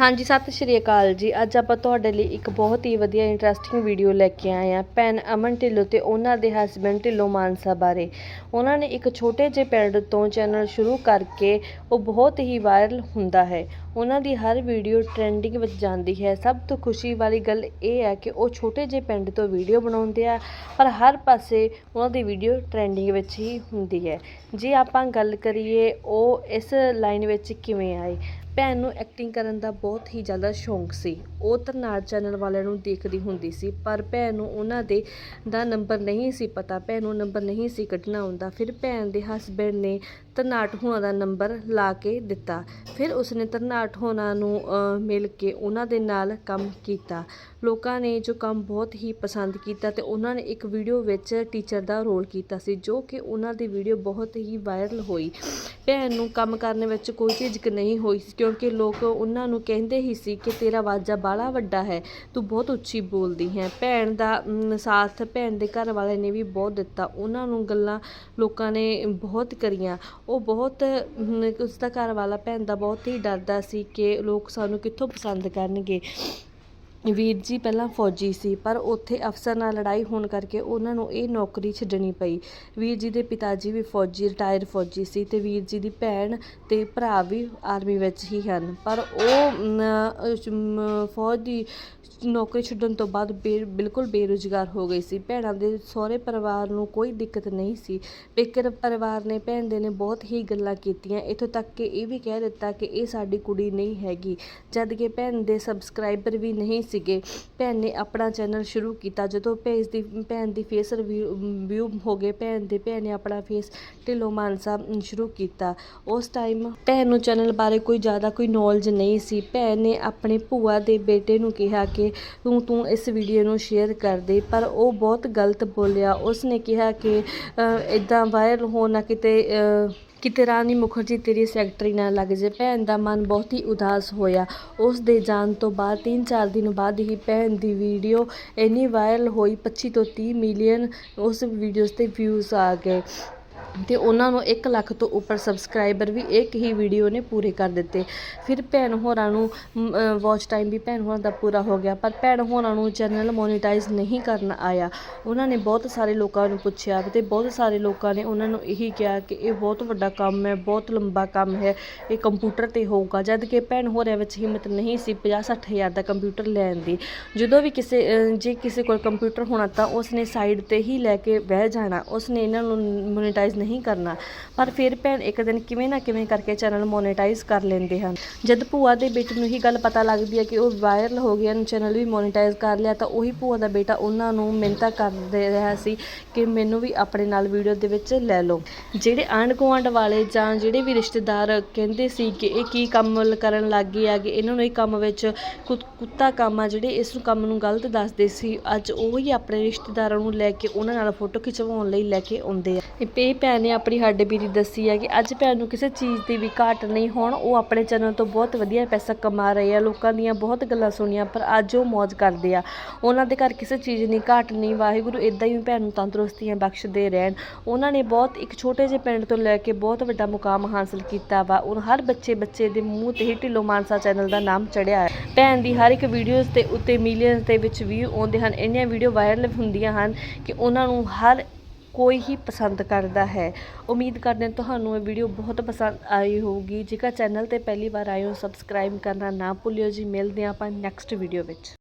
ਹਾਂਜੀ, ਸਤਿ ਸ਼੍ਰੀ ਅਕਾਲ ਜੀ। ਅੱਜ ਆਪਾਂ ਤੁਹਾਡੇ ਲਈ ਇੱਕ ਬਹੁਤ ਹੀ ਵਧੀਆ ਇੰਟਰਸਟਿੰਗ ਵੀਡੀਓ ਲੈ ਕੇ ਆਏ ਹਾਂ। ਭੈਣ ਅਮਨ ਢਿੱਲੋਂ ਤੇ ਉਹਨਾਂ ਦੇ ਹਸਬੰਡ ਢਿੱਲੋਂ ਮਾਨਸਾ ਬਾਰੇ। ਉਹਨਾਂ ਨੇ ਇੱਕ ਛੋਟੇ ਜਿਹੇ ਪਿੰਡ ਤੋਂ ਚੈਨਲ ਸ਼ੁਰੂ ਕਰਕੇ ਉਹ ਬਹੁਤ ਹੀ ਵਾਇਰਲ ਹੁੰਦਾ ਹੈ। ਉਹਨਾਂ ਦੀ ਹਰ ਵੀਡੀਓ ਟ੍ਰੈਂਡਿੰਗ ਵਿੱਚ ਜਾਂਦੀ ਹੈ। ਸਭ ਤੋਂ ਖੁਸ਼ੀ ਵਾਲੀ ਗੱਲ ਇਹ ਹੈ ਕਿ ਉਹ ਛੋਟੇ ਜਿਹੇ ਪਿੰਡ ਤੋਂ ਵੀਡੀਓ ਬਣਾਉਂਦੇ ਆ, ਪਰ ਹਰ ਪਾਸੇ ਉਹਨਾਂ ਦੀ ਵੀਡੀਓ ਟ੍ਰੈਂਡਿੰਗ ਵਿੱਚ ਹੀ ਹੁੰਦੀ ਹੈ। ਜੇ ਆਪਾਂ ਗੱਲ ਕਰੀਏ, ਉਹ ਇਸ ਲਾਈਨ ਵਿੱਚ ਕਿਵੇਂ ਆਏ? ਭੈਣ ਨੂੰ ਐਕਟਿੰਗ ਕਰਨ ਦਾ ਬਹੁਤ ਹੀ ਜ਼ਿਆਦਾ ਸ਼ੌਂਕ ਸੀ। ਉਹ ਧਰਨਾੜ ਚੈਨਲ ਵਾਲਿਆਂ ਨੂੰ ਦੇਖਦੀ ਹੁੰਦੀ ਸੀ, ਪਰ ਭੈਣ ਨੂੰ ਉਹਨਾਂ ਦੇ ਦਾ ਨੰਬਰ ਨਹੀਂ ਸੀ ਪਤਾ। ਭੈਣ ਨੂੰ ਨੰਬਰ ਨਹੀਂ ਸੀ ਕੱਢਣਾ ਆਉਂਦਾ। ਫਿਰ ਭੈਣ ਦੇ ਹਸਬੈਂਡ ਨੇ ਧਰਨਾਟ ਹੋਣਾ ਦਾ ਨੰਬਰ ਲਾ ਕੇ ਦਿੱਤਾ। ਫਿਰ ਉਸਨੇ ਧਰਨਾਟ ਹੋਣਾ ਨੂੰ ਮਿਲ ਕੇ ਉਹਨਾਂ ਦੇ ਨਾਲ ਕੰਮ ਕੀਤਾ। ਲੋਕਾਂ ਨੇ ਜੋ ਕੰਮ ਬਹੁਤ ਹੀ ਪਸੰਦ ਕੀਤਾ ਤੇ ਉਹਨਾਂ ਨੇ ਇੱਕ ਵੀਡੀਓ ਵਿੱਚ ਟੀਚਰ ਦਾ ਰੋਲ ਕੀਤਾ ਸੀ, ਜੋ ਕਿ ਉਹਨਾਂ ਦੀ ਵੀਡੀਓ ਬਹੁਤ ਹੀ ਵਾਇਰਲ ਹੋਈ। ਭੈਣ ਨੂੰ ਕੰਮ ਕਰਨ ਵਿੱਚ ਕੋਈ ਝਿਜਕ ਨਹੀਂ ਹੋਈ ਸੀ, ਕਿਉਂਕਿ ਲੋਕ ਉਹਨਾਂ ਨੂੰ ਕਹਿੰਦੇ ਹੀ ਸੀ ਕਿ ਤੇਰਾ ਵਾਜਾ ਬਾਲਾ ਵੱਡਾ ਹੈ, ਤੂੰ ਬਹੁਤ ਉੱਚੀ ਬੋਲਦੀ ਹੈ। ਭੈਣ ਦਾ ਸਾਥ ਭੈਣ ਦੇ ਘਰ ਵਾਲੇ ਨੇ ਵੀ ਬਹੁਤ ਦਿੱਤਾ। ਉਹਨਾਂ ਨੂੰ ਗੱਲਾਂ ਲੋਕਾਂ ਨੇ ਬਹੁਤ ਕਰੀਆਂ। ਉਹ ਬਹੁਤ ਅਮ, ਉਸਦਾ ਘਰ ਵਾਲਾ ਭੈਣ ਦਾ ਬਹੁਤ ਹੀ ਡਰਦਾ ਸੀ ਕਿ ਲੋਕ ਸਾਨੂੰ ਕਿੱਥੋਂ ਪਸੰਦ ਕਰਨਗੇ। ਵੀਰ ਜੀ ਪਹਿਲਾਂ ਫੌਜੀ ਸੀ ਪਰ ਉੱਥੇ ਅਫਸਰ ਨਾਲ ਲੜਾਈ ਹੋਣ ਕਰਕੇ ਉਹਨਾਂ ਨੂੰ ਇਹ ਨੌਕਰੀ ਛੱਡਣੀ ਪਈ। ਵੀਰ ਜੀ ਦੇ ਪਿਤਾ ਜੀ ਵੀ ਫੌਜੀ ਰਿਟਾਇਰ ਫੌਜੀ ਸੀ ਤੇ ਵੀਰ ਜੀ ਦੀ ਭੈਣ ਤੇ ਭਰਾ ਵੀ ਆਰਮੀ ਵਿੱਚ ਹੀ ਹਨ। ਪਰ ਉਹ ਫੌਜ ਦੀ ਨੌਕਰੀ ਛੱਡਣ ਤੋਂ ਬਾਅਦ ਬੇ ਬਿਲਕੁਲ ਬੇਰੁਜ਼ਗਾਰ ਹੋ ਗਈ ਸੀ। ਭੈਣਾਂ ਦੇ ਸਹੁਰੇ ਪਰਿਵਾਰ ਨੂੰ ਕੋਈ ਦਿੱਕਤ ਨਹੀਂ ਸੀ। ਪੇਕਰ ਪਰਿਵਾਰ ਨੇ ਭੈਣ ਦੇ ਨੇ ਬਹੁਤ ਹੀ ਗੱਲਾਂ ਕੀਤੀਆਂ। ਇੱਥੋਂ ਤੱਕ ਕਿ ਇਹ ਵੀ ਕਹਿ ਦਿੱਤਾ ਕਿ ਇਹ ਸਾਡੀ ਕੁੜੀ ਨਹੀਂ ਹੈਗੀ ਜਦ ਕਿ ਭੈਣ ਦੇ ਸਬਸਕ੍ਰਾਈਬਰ ਵੀ ਨਹੀਂ ਸੀਗੇ। ਭੈਣ ਨੇ ਆਪਣਾ ਚੈਨਲ ਸ਼ੁਰੂ ਕੀਤਾ। ਜਦੋਂ ਭੇਜ ਦੀ ਭੈਣ ਦੀ ਫੇਸ ਰਿਵਿਊ ਵਿਊ ਹੋ ਗਏ ਭੈਣ ਦੇ ਭੈਣ ਨੇ ਆਪਣਾ ਫੇਸ ਢਿੱਲੋਂ ਮਾਨਸਾ ਅਮ, ਸ਼ੁਰੂ ਕੀਤਾ। ਉਸ ਟਾਈਮ ਭੈਣ ਨੂੰ ਚੈਨਲ ਬਾਰੇ ਕੋਈ ਜ਼ਿਆਦਾ ਕੋਈ ਨੌਲੇਜ ਨਹੀਂ ਸੀ। ਭੈਣ ਨੇ ਆਪਣੇ ਭੂਆ ਦੇ ਬੇਟੇ ਨੂੰ ਕਿਹਾ ਕਿ ਤੂੰ ਤੂੰ ਇਸ ਵੀਡੀਓ ਨੂੰ ਸ਼ੇਅਰ ਕਰ ਦੇ। ਪਰ ਉਹ ਬਹੁਤ ਗਲਤ ਬੋਲਿਆ। ਉਸ ਨੇ ਕਿਹਾ ਕਿ ਇਦਾਂ ਵਾਇਰਲ ਹੋਣਾ ਕਿਤੇ ਕਿਤੇ ਰਾਣੀ ਮੁਖਰਜੀ ਤੇਰੀ ਸੈਕਟਰੀ ਨਾ ਲੱਗ ਜੇ। ਭੈਣ ਦਾ ਮਨ ਬਹੁਤ ਹੀ ਉਦਾਸ ਹੋਇਆ। ਉਸ ਦੇ ਜਾਣ ਤੋਂ ਬਾਅਦ 3-4 ਦਿਨ ਬਾਅਦ ਹੀ ਭੈਣ ਦੀ ਵੀਡੀਓ ਇੰਨੀ ਵਾਇਰਲ ਹੋਈ। 25 ਤੋਂ 30 ਮਿਲੀਅਨ ਉਸ ਵੀਡੀਓਜ਼ ਤੇ ਵਿਊਜ਼ ਆ ਗਏ। ਤੇ ਉਹਨਾਂ ਨੂੰ 1 ਲੱਖ ਤੋਂ ਉੱਪਰ ਸਬਸਕ੍ਰਾਈਬਰ ਵੀ ਇੱਕ ਹੀ ਵੀਡੀਓ ਨੇ ਪੂਰੇ ਕਰ ਦਿੱਤੇ। ਫਿਰ ਭੈਣ ਹੋਰਾਂ ਨੂੰ ਵਾਚ ਟਾਈਮ ਵੀ ਭੈਣ ਹੋਰਾਂ ਦਾ ਪੂਰਾ ਹੋ ਗਿਆ, ਪਰ ਭੈਣ ਹੋਰਾਂ ਨੂੰ ਚੈਨਲ ਮੋਨੀਟਾਈਜ਼ ਨਹੀਂ ਕਰਨ ਆਇਆ। ਉਹਨਾਂ ਨੇ ਬਹੁਤ ਸਾਰੇ ਲੋਕਾਂ ਨੂੰ ਪੁੱਛਿਆ ਤੇ ਬਹੁਤ ਸਾਰੇ ਲੋਕਾਂ ਨੇ ਉਹਨਾਂ ਨੂੰ ਇਹੀ ਕਿਹਾ ਕਿ ਇਹ ਬਹੁਤ ਵੱਡਾ ਕੰਮ ਹੈ, ਬਹੁਤ ਲੰਬਾ ਕੰਮ ਹੈ, ਇਹ ਕੰਪਿਊਟਰ ਤੇ ਹੋਊਗਾ। ਜਦ ਕਿ ਭੈਣ ਹੋਰਾਂ ਵਿੱਚ ਹਿੰਮਤ ਨਹੀਂ ਸੀ 50-60 ਹਜ਼ਾਰ ਦਾ ਕੰਪਿਊਟਰ ਲੈਣ ਦੀ। ਜਦੋਂ ਵੀ ਕਿਸੇ ਜੇ ਕਿਸੇ ਕੋਲ ਕੰਪਿਊਟਰ ਹੋਣਾ ਤਾਂ ਉਸ ਨੇ ਸਾਈਡ ਤੇ ਹੀ ਲੈ ਕੇ ਬਹਿ ਜਾਣਾ ਉਸ ਨੇ ਇਹਨਾਂ ਨੂੰ ਮੋਨੀਟਾਈਜ਼ ਨਹੀਂ ਕਰਨਾ। ਪਰ ਫਿਰ ਭੈਣ ਇੱਕ ਦਿਨ ਕਿਵੇਂ ਨਾ ਕਿਵੇਂ ਕਰਕੇ ਚੈਨਲ ਮੋਨੀਟਾਈਜ਼ ਕਰ ਲੈਂਦੇ ਹਨ। ਜਦ ਭੂਆ ਦੇ ਬੇਟੇ ਨੂੰ ਹੀ ਗੱਲ ਪਤਾ ਲੱਗਦੀ ਹੈ ਕਿ ਉਹ ਵਾਇਰਲ ਹੋ ਗਿਆ ਚੈਨਲ ਵੀ ਮੋਨੀਟਾਈਜ਼ ਕਰ ਲਿਆ, ਤਾਂ ਉਹੀ ਭੂਆ ਦਾ ਬੇਟਾ ਉਹਨਾਂ ਨੂੰ ਮਿੰਤਾ ਕਰਦੇ ਰਿਹਾ ਸੀ ਕਿ ਮੈਨੂੰ ਵੀ ਆਪਣੇ ਨਾਲ ਵੀਡੀਓ ਦੇ ਵਿੱਚ ਲੈ ਲਓ। ਜਿਹੜੇ ਆਂਢ ਗੁਆਂਢ ਵਾਲੇ ਜਾਂ ਜਿਹੜੇ ਵੀ ਰਿਸ਼ਤੇਦਾਰ ਕਹਿੰਦੇ ਸੀ ਕਿ ਇਹ ਕੀ ਕੰਮ ਕਰਨ ਲੱਗ ਗਏ ਆਗੇ ਇਹਨਾਂ ਨੂੰ ਇਹ ਕੰਮ ਵਿੱਚ ਕੁ- ਕੁੱਤਾ ਕੰਮ ਆ, ਜਿਹੜੇ ਇਸ ਨੂੰ ਕੰਮ ਨੂੰ ਗਲਤ ਦੱਸਦੇ ਸੀ, ਅੱਜ ਉਹ ਹੀ ਆਪਣੇ ਰਿਸ਼ਤੇਦਾਰਾਂ ਨੂੰ ਲੈ ਕੇ ਉਹਨਾਂ ਨਾਲ ਫੋਟੋ ਖਿਚਵਾਉਣ ਲਈ ਲੈ ਕੇ ਆਉਂਦੇ ਆ। ਇਹ ਭੈਣ ਨੇ ਆਪਣੀ ਹੱਡ ਬੀਰੀ ਦੱਸੀ ਹੈ ਕਿ ਅੱਜ ਭੈਣ ਨੂੰ ਕਿਸੇ ਚੀਜ਼ ਦੀ ਵੀ ਘਾਟ ਨਹੀਂ ਹੋਣ, ਉਹ ਆਪਣੇ ਚੈਨਲ ਤੋਂ ਬਹੁਤ ਵਧੀਆ ਪੈਸਾ ਕਮਾ ਰਹੇ ਆ। ਲੋਕਾਂ ਦੀਆਂ ਬਹੁਤ ਗੱਲਾਂ ਸੁਣੀਆਂ, ਪਰ ਅੱਜ ਉਹ ਮौज ਕਰਦੇ ਆ। ਉਹਨਾਂ ਦੇ ਘਰ ਕਿਸੇ ਚੀਜ਼ ਦੀ ਘਾਟ ਨਹੀਂ। ਵਾਹਿਗੁਰੂ ਇਦਾਂ ਹੀ ਭੈਣ ਨੂੰ ਤੰਦਰੁਸਤੀਆਂ ਬਖਸ਼ਦੇ ਰਹਿਣ। ਉਹਨਾਂ ਨੇ ਬਹੁਤ ਇੱਕ ਛੋਟੇ ਜਿਹੇ ਪਿੰਡ ਤੋਂ ਲੈ ਕੇ ਬਹੁਤ ਵੱਡਾ ਮੁਕਾਮ ਹਾਸਲ ਕੀਤਾ ਵਾ। ਉਹ ਹਰ ਬੱਚੇ ਬੱਚੇ ਦੇ ਮੂੰਹ ਤੇ ਹੀ ਢਿੱਲੋਂ ਮਾਨਸਾ ਚੈਨਲ ਦਾ ਨਾਮ ਚੜਿਆ ਹੈ। ਭੈਣ ਦੀ ਹਰ ਇੱਕ ਵੀਡੀਓਜ਼ ਤੇ ਉੱਤੇ ਮਿਲੀਅਨਸ ਦੇ ਵਿੱਚ ਵਿਊ ਆਉਂਦੇ ਹਨ। ਇੰਨੀਆਂ ਵੀਡੀਓ ਵਾਇਰਲ ਹੁੰਦੀਆਂ ਹਨ ਕਿ ਉਹਨਾਂ ਨੂੰ ਹਰ ਕੋਈ ਹੀ ਪਸੰਦ ਕਰਦਾ ਹੈ। ਉਮੀਦ ਕਰਦੇ ਹਾਂ ਤੁਹਾਨੂੰ ਇਹ ਵੀਡੀਓ ਬਹੁਤ ਪਸੰਦ ਆਈ ਹੋਊਗੀ। ਜੇਕਰ ਚੈਨਲ ਤੇ ਪਹਿਲੀ ਵਾਰ ਆਏ ਹੋ ਸਬਸਕ੍ਰਾਈਬ ਕਰਨਾ ਨਾ ਭੁੱਲਿਓ ਜੀ। ਮਿਲਦੇ ਹਾਂ ਆਪਾਂ ਨੈਕਸਟ ਵੀਡੀਓ ਵਿੱਚ।